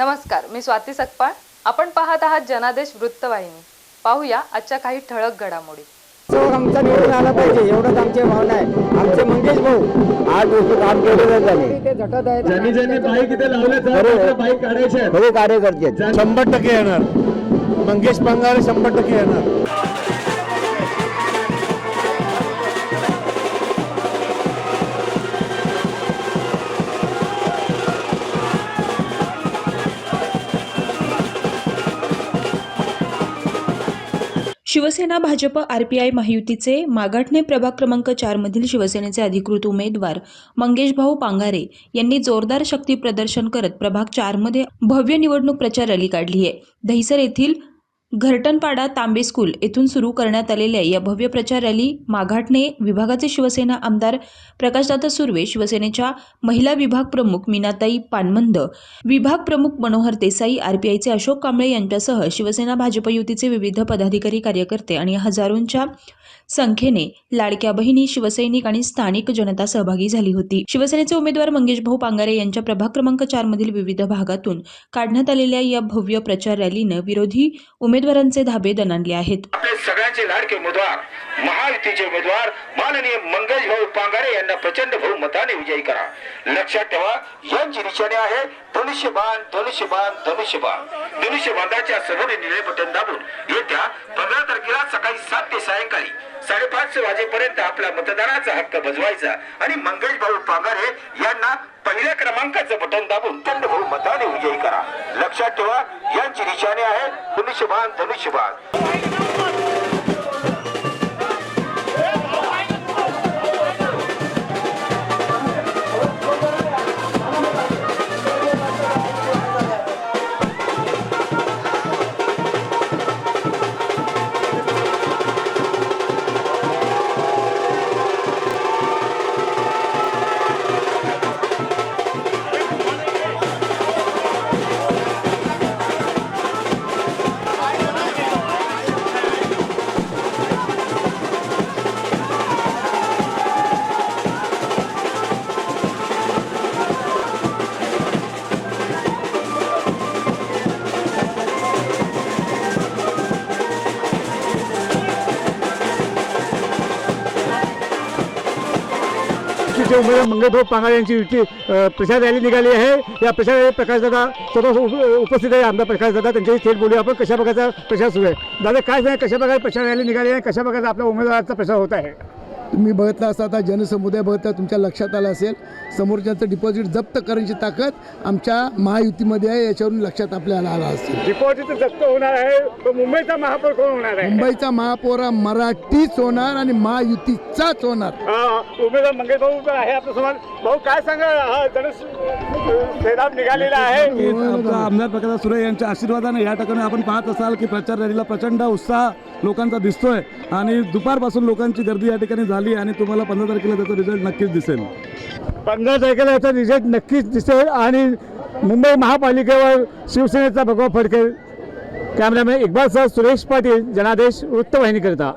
नमस्कार मी स्वाती सकपाळ. आपण पाहत आहात जनादेश वृत्तवाहिनी. पाहूया आजच्या काही ठळक घडामोडी. चौक आमचा निवडून आला पाहिजे एवढंच आमची भावना आहे. आमचे मंगेश भाऊ आठ वर्ष काम केलेलं झाले. ते झटत आहेत ज्यांनी ज्यांनी बाईक इथे लावले तर बाईक काढायचे आहेत. खरे कार्यकर्ते आहेत. शंभर टक्के येणार. मंगेश पंगारे शंभर टक्के येणार. शिवसेना भाजप आरपीआय महायुतीचे मागाठणे प्रभाग क्रमांक चारमधील शिवसेनेचे अधिकृत उमेदवार मंगेशभाऊ पांगारे यांनी जोरदार शक्ती प्रदर्शन करत प्रभाग चारमध्ये भव्य निवडणूक प्रचार रॅली काढली आहे. दहिसर येथील घरटनपाडा तांबे स्कूल येथून सुरू करण्यात आलेल्या या भव्य प्रचार रॅली माघाटणे विभागाचे शिवसेना आमदार प्रकाशदादा सुर्वे शिवसेनेच्या महिला विभाग प्रमुख मीनाताई पानमंद विभाग प्रमुख मनोहर देसाई आरपीआयचे अशोक कांबळे यांच्यासह शिवसेना भाजप युतीचे विविध पदाधिकारी कार्यकर्ते आणि हजारोंच्या संख्येने लाडक्या बहिणी शिवसैनिक आणि स्थानिक जनता सहभागी झाली होती. शिवसेनेचे उमेदवार मंगेशभाऊ पांगारे यांच्या प्रभाग क्रमांक चारमधील विविध भागातून काढण्यात आलेल्या या भव्य प्रचार रॅलीनं विरोधी उमेदवारांचे धाबे दणाणले आहेत. आपले सगळ्यांचे लाडके उमेदवार महायुतीचे उमेदवार माननीय मंगेश भाऊ पांगारे यांना प्रचंड बहुमताने विजयी करा. लक्षात ठेवा यांची निशाणे आहे धनुष्यबाण धनुष्यबाण धनुष्यबाण. धनुष्यबाणाच्या समोर निळे बटन दाबून येत्या पंधरा तारखेला सकाळी सात ते सायंकाळी साडेपाच वाजेपर्यंत आपला मतदानाचा हक्क बजवायचा. आणि मंगेश भाऊ पांगारे यांना पहिल्या क्रमांकाचं बटन दाबून प्रचंड मताने विजयी करा. लक्षात ठेवा यांची निशाणी आहे धनुष्यबाण धनुष्यबाण. युतीचे उमेदवार मंगलभाऊ पांगारे यांची युती प्रचार रॅली निघाली आहे. या प्रचार रॅली प्रकाशदादा सर्व उपस्थित आहे. आमदार प्रकाशदादा त्यांच्याशी थेट बोलूया. आपण कशा प्रकारचा प्रचार सुरू आहे? दादा काय सांगा कशा प्रकारे प्रचार रॅली निघाली आहे? कशा प्रकारचा आपल्या उमेदवाराचा प्रचार होत आहे? तुम्ही बघितला असता आता जनसमुदाय बघता तुमच्या लक्षात आलं असेल. समोरच्यांचं डिपॉझिट जप्त करण्याची ताकद आमच्या महायुतीमध्ये आहे याच्यावरून लक्षात आपल्याला आला असेल. डिपॉझिट जप्त होणार आहे तो मुंबईचा महापौर कोण होणार आहे? मुंबईचा महापौर हा मराठीच होणार आणि महायुतीचाच होणार. हा, उमेदवार मंगेश भाऊ पण आहे आपल्यासमोर भाऊ काय सांगा हा सेनाब निघालेला आहे. आमचा आमदार प्रकाश सुरे यांच्या आशीर्वादाने या ठिकाणी आपण पाहत असाल की प्रचार रॅलीला प्रचंड उत्साह लोकांचा दिसतोय. आणि दुपारपासून लोकांची गर्दी या ठिकाणी झाली आणि तुम्हाला पंधरा तारखेला त्याचा रिझल्ट नक्कीच दिसेल. पंधरा तारखेला याचा रिझल्ट नक्कीच दिसेल आणि मुंबई महापालिकेवर शिवसेनेचा भगवा फडकेल कॅमेरामॅन इक्बाल सर सुरेश पाटील जनादेश वृत्तवाहिनीकरिता.